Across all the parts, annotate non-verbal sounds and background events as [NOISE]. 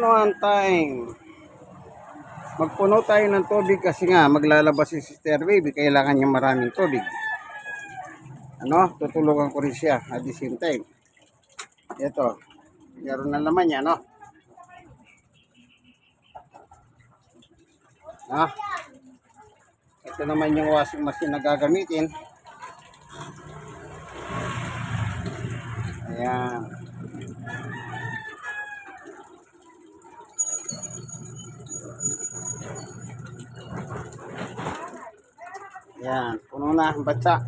One time. Magpuno tayo ng tubig kasi nga maglalabas si Sister Baby. Kailangan niya maraming tubig. Ano? Tutulungan ko rin siya at the same time. Ito. Meron na naman niya, no? Ha? Ito naman yung washing machine na gagamitin. Ayan. Yan, puno na ang batsa.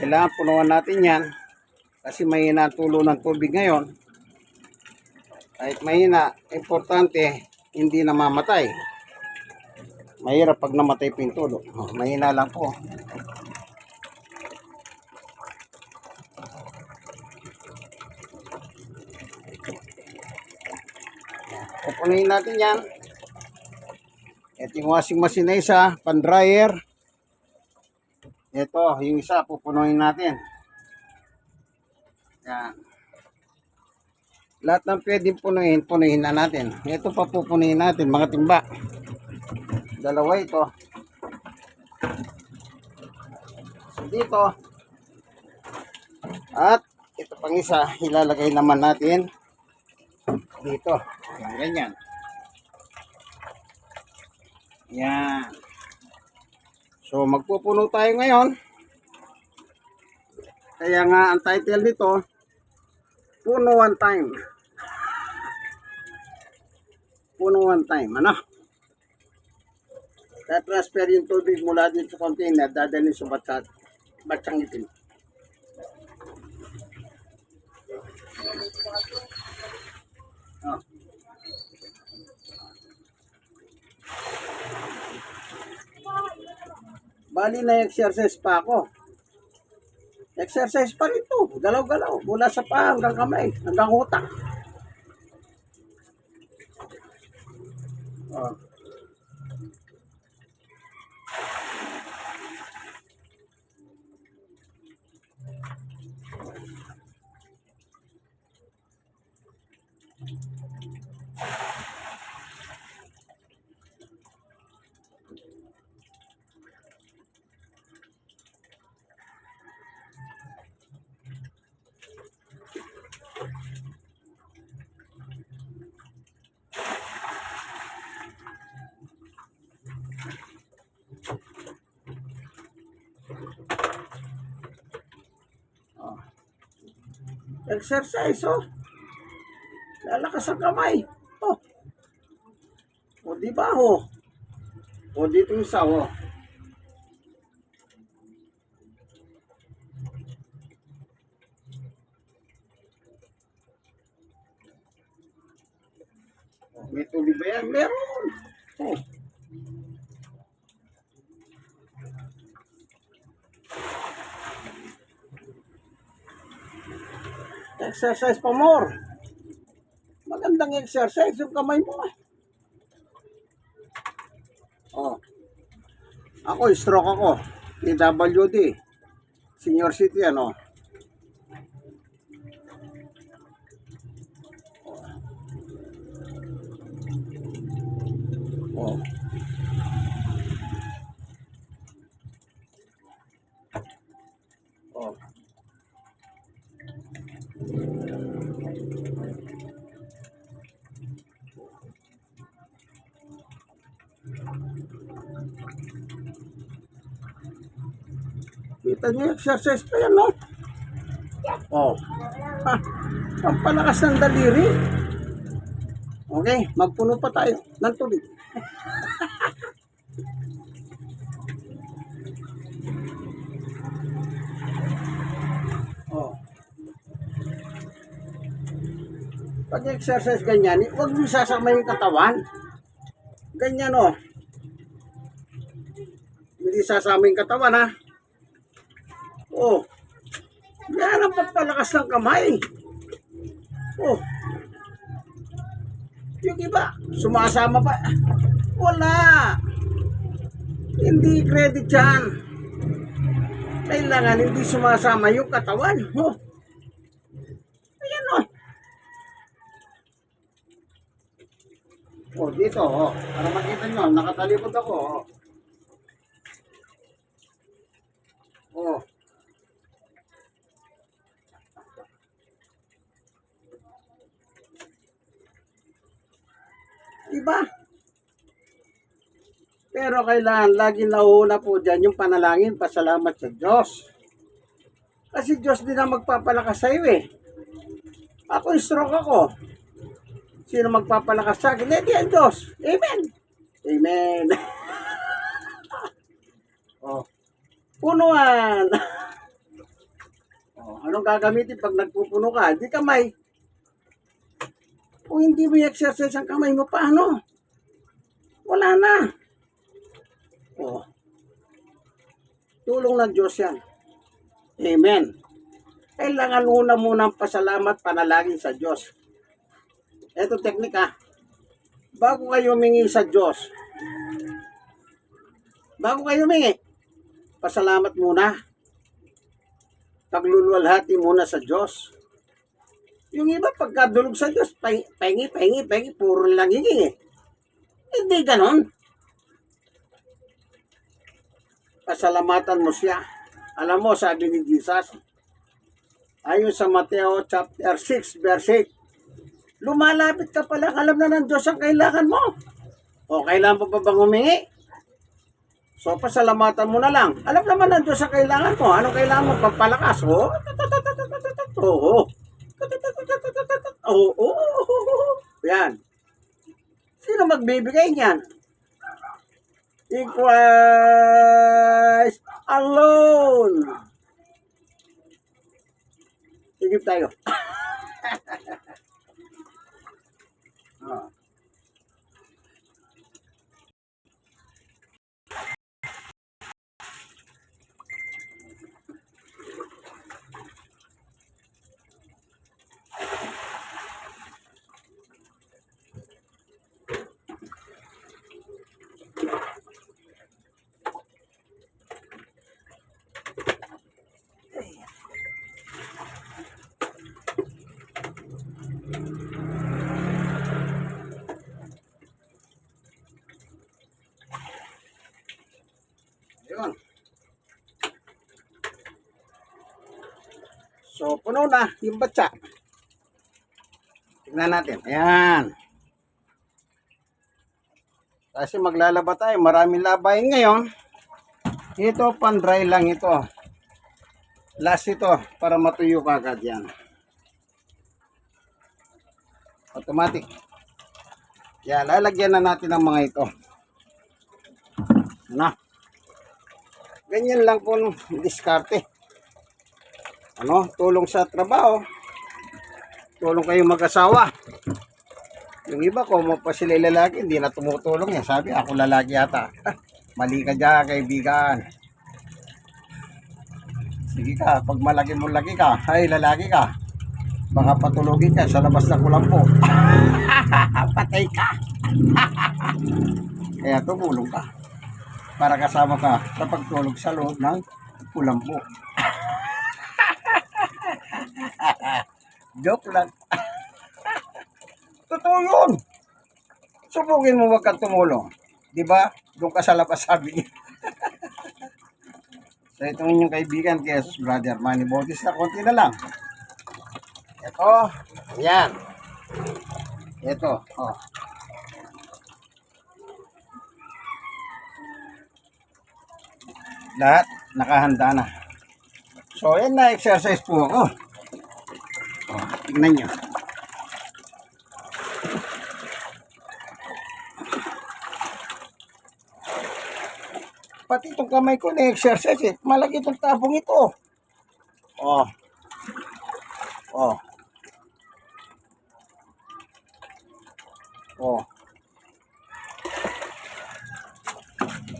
Kailangan punuan natin yan kasi mahina ang tulo ng tubig ngayon. Kahit mahina, importante, hindi namamatay. Mahirap pag namatay po yung tulo. Oh, mahina lang po. Pupunuin natin yan. Ito yung washing machine na isa, pan dryer. Ito, yung isa, pupunuin natin. Yan. Lahat ng pwedeng punuin, punuin na natin. Ito pa pupunuin natin, mga timba. Dalawa ito. So, dito. At ito pang isa, ilalagay naman natin dito. Yan, ganyan. Yan. So, magpupuno tayo ngayon. Kaya nga, ang title nito, Puno One Time. Puno One Time, ano? Tatransfer yung tubig mula dito sa container, dadalhin sa batsang itim. Bali na exercise pa ako. Exercise pa rin to. Galaw-galaw. Mula sa paa hanggang kamay. Hanggang utak. Oh. Exercise, oh. Lalakas ang kamay. Oh. O, di ba, oh. O, dito yung isa, oh. May tubig ba yan? Meron. Oh. Exercise pa more. Magandang exercise yung kamay mo. eh. Oh. Ako, stroke ako. PWD. Senior citizen, oh. Oh. Oh. Kita niyo, exercise pa yan, no? Oh. Ha, pampalakas ng daliri. Okay, magpuno pa tayo ng tubig. [LAUGHS] oh. Pag exercise ganyan, huwag mo sasama yung katawan. Ganyan, oh. Hindi sasama yung katawan, ha? Oh. Yan ang ng kamay. Oh. Yung iba, sumasama pa. Wala. Hindi credit yan. Kailangan hindi sumasama yung katawan. Oh. Ayan o. Oh. dito. Oh. Para makita nyo, nakatalikod ako. Oh. oh. Diba? Pero kailangan lagi nauuna po dyan yung panalangin, pasalamat sa Diyos. Kasi Diyos din ang magpapalakas sa iyo eh. Ako, stroke ako. Sino magpapalakas sa akin? Eh, ang Diyos. Amen. Amen. [LAUGHS] oh. Punuan. [LAUGHS] oh, anong gagamitin pag nagpupuno ka? Di kamay. Kung hindi mo i-exercise ang kamay mo, paano? Wala na. Oh. Tulong ng Diyos yan. Amen. Kailangan una muna ang pasalamat, panalangin sa Diyos. Ito teknika. Bago kayo humingi sa Diyos, bago kayo humingi, pasalamat muna. Pagluluwalhati muna sa Diyos. Yung iba, pagkadulog sa Diyos, pengi, pengi, pengi, puro lang hingi eh. Hindi ganon. Pasalamatan mo siya. Alam mo, sabi ni Jesus, ayon sa Mateo chapter 6, verse 8, lumalapit ka pala, alam na ng Diyos ang kailangan mo. O, kailangan pa ba bang humingi? So, pasalamatan mo na lang. Alam naman ng Diyos ang kailangan mo. Anong kailangan mo? Pagpalakas. Oo. Oo. Oo. Oo. Yan. Sino magbibigay niyan? In Christ alone. Sigip tayo. Ah. Yun. So, puno na yung batsa. Tignan natin. Ayan. Kasi maglalaba tayo. Maraming labahin ngayon. Ito, pan-dry lang ito. Last ito, para matuyo ka agad yan. Automatic. Yan, lalagyan na natin ang mga ito. Na. Ganyan lang po ng diskarte. Ano, tulong sa trabaho. Tulong kayong mag-asawa. Yung iba ko, mo pa sila lalaki, hindi na tumutulong yan. Sabi, ako lalaki yata. [LAUGHS] Mali ka dyan, kaibigan. Sige ka, pag malaki mo laki ka, ay lalaki ka. Baka patulogin ka sa labas ng kulampo. [LAUGHS] Patay ka. [LAUGHS] Kaya tumulong ka para kasama ka sa pagtulog sa loob ng kulambo. Joke lang. [LAUGHS] Totoo yun. Subukin mo wag kang tumulong. Di ba? Doon ka sa labas sabi niya. [LAUGHS] so itong inyong kaibigan, Jesus Brother Manny Botis na konti na lang. Ito, yan. Ito, oh. lahat nakahanda na. So, yan na exercise po ako. O, tignan nyo. Pati itong kamay ko na exercise eh. Malaki itong tabong ito. Oh. Oh. Oh.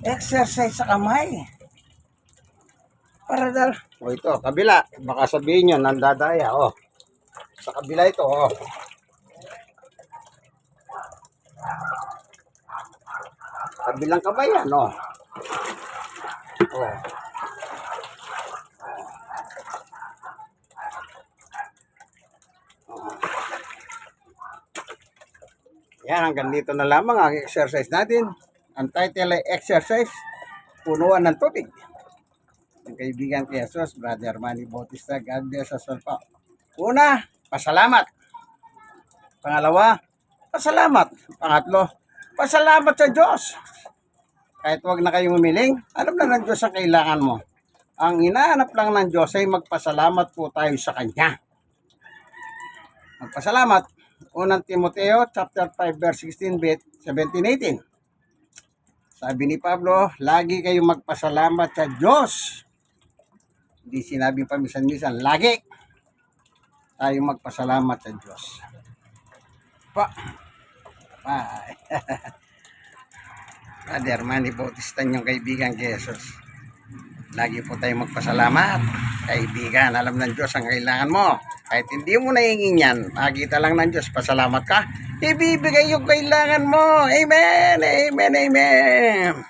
Exercise sa kamay. Para dal. O ito, kabila. Baka sabihin nyo, nandadaya. O. Sa kabila ito, o. Kabilang kamay yan, o. O. Yan, hanggang dito na lamang ang exercise natin. Ang title ay exercise, punuan ng tubig. Ang kaibigan kay Jesus, Brother Manny Bautista, God bless us all po. Una, pasalamat. Pangalawa, pasalamat. Pangatlo, pasalamat sa Diyos. Kahit wag na kayong umiling, alam na ng Diyos ang kailangan mo. Ang inaanap lang ng Diyos ay magpasalamat po tayo sa Kanya. Magpasalamat. Unang Timoteo chapter 5 verse 16 bit 17 18. Sabi ni Pablo, lagi kayong magpasalamat sa Diyos. Hindi sinabi pamisan-misan, lagi tayong magpasalamat sa Diyos. Pa. Bye. [LAUGHS] Brother Manny Bautista yung kaibigan kay Jesus. Lagi po tayong magpasalamat. Kaibigan, alam ng Diyos ang kailangan mo. Kahit hindi mo nahingin yan, makita lang ng Diyos, pasalamat ka, ibibigay yung kailangan mo. Amen, amen, amen.